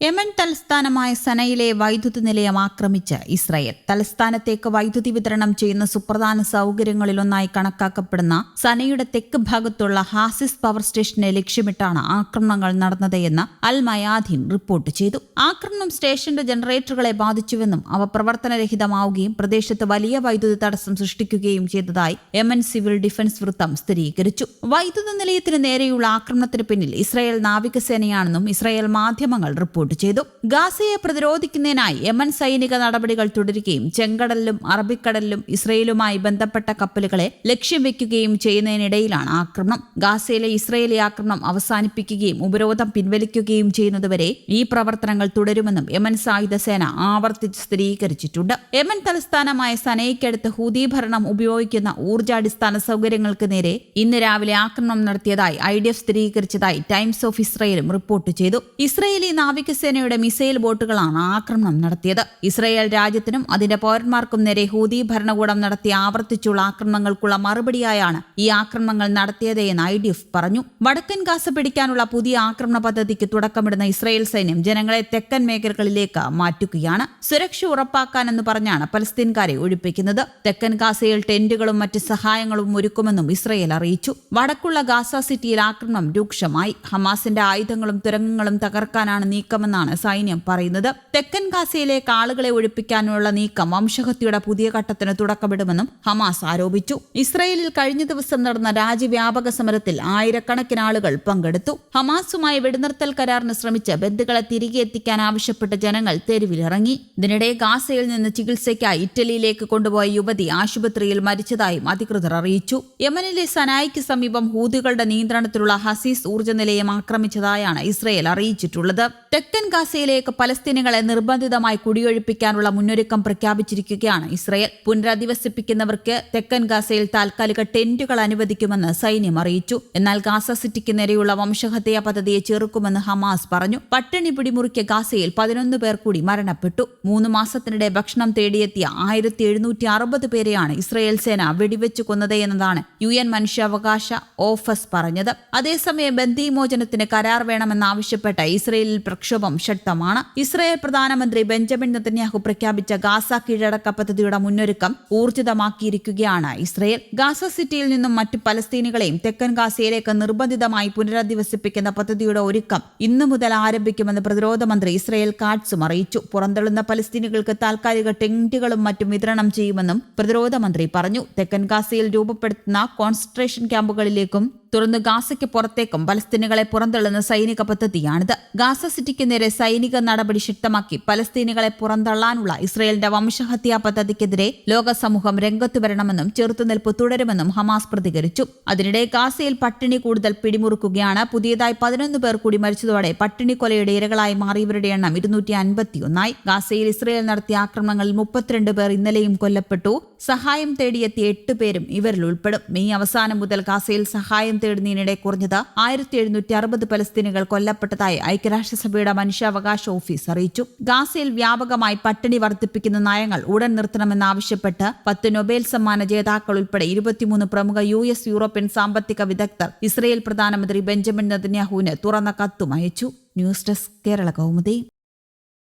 Yemen തലസ്ഥാനമായ സനയിലെ വൈദ്യുതി നിലയം ആക്രമിച്ച് ഇസ്രായേൽ. തലസ്ഥാനത്തേക്ക് വൈദ്യുതി വിതരണം ചെയ്യുന്ന സുപ്രധാന സൗകര്യങ്ങളിലൊന്നായി കണക്കാക്കപ്പെടുന്ന സനയുടെ തെക്ക് ഭാഗത്തുള്ള ഹാസിസ് പവർ സ്റ്റേഷനെ ലക്ഷ്യമിട്ടാണ് ആക്രമണങ്ങൾ നടന്നതെന്ന് അൽ മയാദീൻ റിപ്പോർട്ട് ചെയ്തു. ആക്രമണം സ്റ്റേഷന്റെ ജനറേറ്ററുകളെ ബാധിച്ചുവെന്നും അവ പ്രവർത്തനരഹിതമാവുകയും പ്രദേശത്ത് വലിയ വൈദ്യുതി തടസ്സം സൃഷ്ടിക്കുകയും ചെയ്തതായി യമൻ സിവിൽ ഡിഫൻസ് വൃത്തം സ്ഥിരീകരിച്ചു. വൈദ്യുതി നിലയത്തിന് നേരെയുള്ള ആക്രമണത്തിന് പിന്നിൽ ഇസ്രായേൽ നാവികസേനയാണെന്നും ഇസ്രായേൽ മാധ്യമങ്ങൾ റിപ്പോർട്ട് ചെയ്തു. ഗാസയെ പ്രതിരോധിക്കുന്നതിനായി യമൻ സൈനിക നടപടികൾ തുടരുകയും ചെങ്കടലിലും അറബിക്കടലിലും ഇസ്രയേലുമായി ബന്ധപ്പെട്ട കപ്പലുകളെ ലക്ഷ്യം വെക്കുകയും ചെയ്യുന്നതിനിടയിലാണ് ആക്രമണം. ഗാസയിലെ ഇസ്രയേലി ആക്രമണം അവസാനിപ്പിക്കുകയും ഉപരോധം പിൻവലിക്കുകയും ചെയ്യുന്നതുവരെ ഈ പ്രവർത്തനങ്ങൾ തുടരുമെന്നും യമൻ സായുധ സേന ആവർത്തിച്ച് സ്ഥിരീകരിച്ചിട്ടുണ്ട്. യമൻ തലസ്ഥാനമായ സനയ്ക്കടുത്ത് ഹൂതി ഭരണം ഉപയോഗിക്കുന്ന ഊർജാടിസ്ഥാന സൗകര്യങ്ങൾക്ക് നേരെ ഇന്ന് രാവിലെ ആക്രമണം നടത്തിയതായി ഐ ഡി എഫ് സ്ഥിരീകരിച്ചതായി ടൈംസ് ഓഫ് ഇസ്രയേലും റിപ്പോർട്ട് ചെയ്തു. ഇസ്രയേലി നാവികസേനയുടെ മിസൈൽ ബോട്ടുകളാണ് ആക്രമണം നടത്തിയത്. ഇസ്രയേൽ രാജ്യത്തിനും അതിന്റെ പൗരന്മാർക്കും നേരെ ഹൂതി ഭരണകൂടം നടത്തിയ ആവർത്തിച്ചുള്ള ആക്രമണങ്ങൾക്കുള്ള മറുപടിയായാണ് ഈ ആക്രമണങ്ങൾ നടത്തിയത് എന്ന് ഐ ഡി എഫ് പറഞ്ഞു. വടക്കൻ ഗാസ പിടിക്കാനുള്ള പുതിയ ആക്രമണ പദ്ധതിക്ക് തുടക്കമിടുന്ന ഇസ്രയേൽ സൈന്യം ജനങ്ങളെ തെക്കൻ മേഖലകളിലേക്ക് മാറ്റുകയാണ്. സുരക്ഷ ഉറപ്പാക്കാനെന്ന് പറഞ്ഞാണ് പലസ്തീൻകാരെ ഒഴിപ്പിക്കുന്നത്. തെക്കൻ ഗാസയിൽ ടെന്റുകളും മറ്റ് സഹായങ്ങളും ഒരുക്കുമെന്നും ഇസ്രയേൽ അറിയിച്ചു. വടക്കുള്ള ഗാസ സിറ്റിയിൽ ആക്രമണം രൂക്ഷമായി. ഹമാസിന്റെ ആയുധങ്ങളും തുരങ്കങ്ങളും തകർക്കാനാണ് നീക്കമെന്നാണ് സൈന്യം പറയുന്നത്. തെക്കൻ ഗാസയിലെ കാളുകളെ ഒഴിപ്പിക്കാനുള്ള നീക്കം വംശഹത്യയുടെ പുതിയ ഘട്ടത്തിന് തുടക്കമിടുമെന്നും ഹമാസ് ആരോപിച്ചു. ഇസ്രയേലിൽ കഴിഞ്ഞ ദിവസം നടന്ന രാജ്യവ്യാപക സമരത്തിൽ ആയിരക്കണക്കിന് ആളുകൾ പങ്കെടുത്തു. ഹമാസുമായി വെടിനിർത്തൽ കരാറിന് ശ്രമിച്ച് ബന്ധുക്കളെ തിരികെ എത്തിക്കാൻ ആവശ്യപ്പെട്ട ജനങ്ങൾ തെരുവിലിറങ്ങി. ഇതിനിടെ ഗാസയിൽ നിന്ന് ചികിത്സയ്ക്കായി ഇറ്റലിയിലേക്ക് കൊണ്ടുപോയ യുവതി ആശുപത്രിയിൽ മരിച്ചതായും അധികൃതർ അറിയിച്ചു. യമനിലെ സനായിക്ക് സമീപം ഹൂതികളുടെ നിയന്ത്രണത്തിലുള്ള ഹസീസ് ഊർജ നിലയം ആക്രമിച്ചതായാണ് ഇസ്രയേൽ അറിയിച്ചിട്ടുള്ളത്. തെക്കൻ ഗാസയിലേക്ക് പലസ്തീനികളെ നിർബന്ധിതമായി കുടിയൊഴിപ്പിക്കാനുള്ള മുന്നൊരുക്കം പ്രഖ്യാപിച്ചിരിക്കുകയാണ് ഇസ്രയേൽ. പുനരധിവസിപ്പിക്കുന്നവർക്ക് തെക്കൻ ഗാസയിൽ താൽക്കാലിക ടെന്റുകൾ അനുവദിക്കുമെന്ന് സൈന്യം അറിയിച്ചു. എന്നാൽ ഗാസ സിറ്റിക്ക് നേരെയുള്ള വംശഹത്യ പദ്ധതിയെ ചെറുക്കുമെന്ന് ഹമാസ് പറഞ്ഞു. പട്ടിണി പിടിമുറുക്കിയ ഗാസയിൽ പതിനൊന്ന് പേർ കൂടി മരണപ്പെട്ടു. മൂന്ന് മാസത്തിനിടെ ഭക്ഷണം തേടിയെത്തിയ ആയിരത്തി എഴുന്നൂറ്റി അറുപത് പേരെയാണ് ഇസ്രയേൽ സേന വെടിവെച്ചു കൊന്നത് എന്നതാണ് യു എൻ മനുഷ്യാവകാശ ഓഫസ് പറഞ്ഞത്. അതേസമയം ബന്ദിമോചനത്തിന് കരാർ വേണമെന്നാവശ്യപ്പെട്ട ഇസ്രയേലിൽ പ്രക്ഷോഭം ശക്തമാണ്. ഇസ്രായേൽ പ്രധാനമന്ത്രി ബെഞ്ചമിൻ നെതന്യാഹു പ്രഖ്യാപിച്ച ഗാസ കീഴടക്ക പദ്ധതിയുടെ മുന്നൊരുക്കം ഊർജിതമാക്കിയിരിക്കുകയാണ് ഇസ്രയേൽ. ഗാസ സിറ്റിയിൽ നിന്നും മറ്റു പലസ്തീനികളെയും തെക്കൻ ഗാസയിലേക്ക് നിർബന്ധിതമായി പുനരധിവസിപ്പിക്കുന്ന പദ്ധതിയുടെ ഒരുക്കം ഇന്നു മുതൽ ആരംഭിക്കുമെന്ന് പ്രതിരോധ മന്ത്രി ഇസ്രയേൽ കാട്സും അറിയിച്ചു. പുറന്തള്ളുന്ന പലസ്തീനികൾക്ക് താൽക്കാലിക ടെന്റുകളും മറ്റും വിതരണം ചെയ്യുമെന്നും പ്രതിരോധ മന്ത്രി പറഞ്ഞു. തെക്കൻ ഗാസയിൽ രൂപപ്പെടുത്തുന്ന കോൺസെൻട്രേഷൻ ക്യാമ്പുകളിലേക്കും തുടർന്ന് ഗാസയ്ക്ക് പുറത്തേക്കും പലസ്തീനുകളെ പുറന്തള്ളുന്ന സൈനിക പദ്ധതിയാണിത്. ഗാസ സിറ്റിക്ക് നേരെ സൈനിക നടപടി ശക്തമാക്കി പലസ്തീനുകളെ പുറന്തള്ളാനുള്ള ഇസ്രയേലിന്റെ വംശഹത്യാ പദ്ധതിക്കെതിരെ ലോകസമൂഹം രംഗത്തു വരണമെന്നും ചെറുത്തുനിൽപ്പ് തുടരുമെന്നും ഹമാസ് പ്രതികരിച്ചു. അതിനിടെ ഗാസയിൽ പട്ടിണി കൂടുതൽ പിടിമുറുക്കുകയാണ്. പുതിയതായി പതിനൊന്ന് പേർ കൂടി മരിച്ചതോടെ പട്ടിണി കൊലയുടെ ഇരകളായി മാറിയവരുടെ എണ്ണം ഇരുന്നൂറ്റി അൻപത്തിയൊന്നായി ഗാസയിൽ ഇസ്രയേൽ നടത്തിയ ആക്രമണങ്ങളിൽ മുപ്പത്തിരണ്ട് പേർ ഇന്നലെയും കൊല്ലപ്പെട്ടു. സഹായം തേടിയെത്തിയ എട്ട് പേരും ഇവരിൽ ഉൾപ്പെടും. മെയ് അവസാനം മുതൽ ഗാസയിൽ സഹായം തേടുന്നതിനിടെ കുറഞ്ഞത് ആയിരത്തി എഴുന്നൂറ്റി അറുപത് പലസ്തീനുകൾ കൊല്ലപ്പെട്ടതായി ഐക്യരാഷ്ട്രസഭയുടെ മനുഷ്യാവകാശ ഓഫീസ് അറിയിച്ചു. ഗാസയിൽ വ്യാപകമായി പട്ടിണി വർദ്ധിപ്പിക്കുന്ന നയങ്ങൾ ഉടൻ നിർത്തണമെന്നാവശ്യപ്പെട്ട് പത്ത് നൊബേൽ സമ്മാന ജേതാക്കൾ ഉൾപ്പെടെ ഇരുപത്തിമൂന്ന് പ്രമുഖ യു എസ് യൂറോപ്യൻ സാമ്പത്തിക വിദഗ്ധർ ഇസ്രയേൽ പ്രധാനമന്ത്രി ബെഞ്ചമിൻ നെതന്യാഹുവിന് തുറന്ന കത്തും അയച്ചു. News desk Kerala Kaumudi.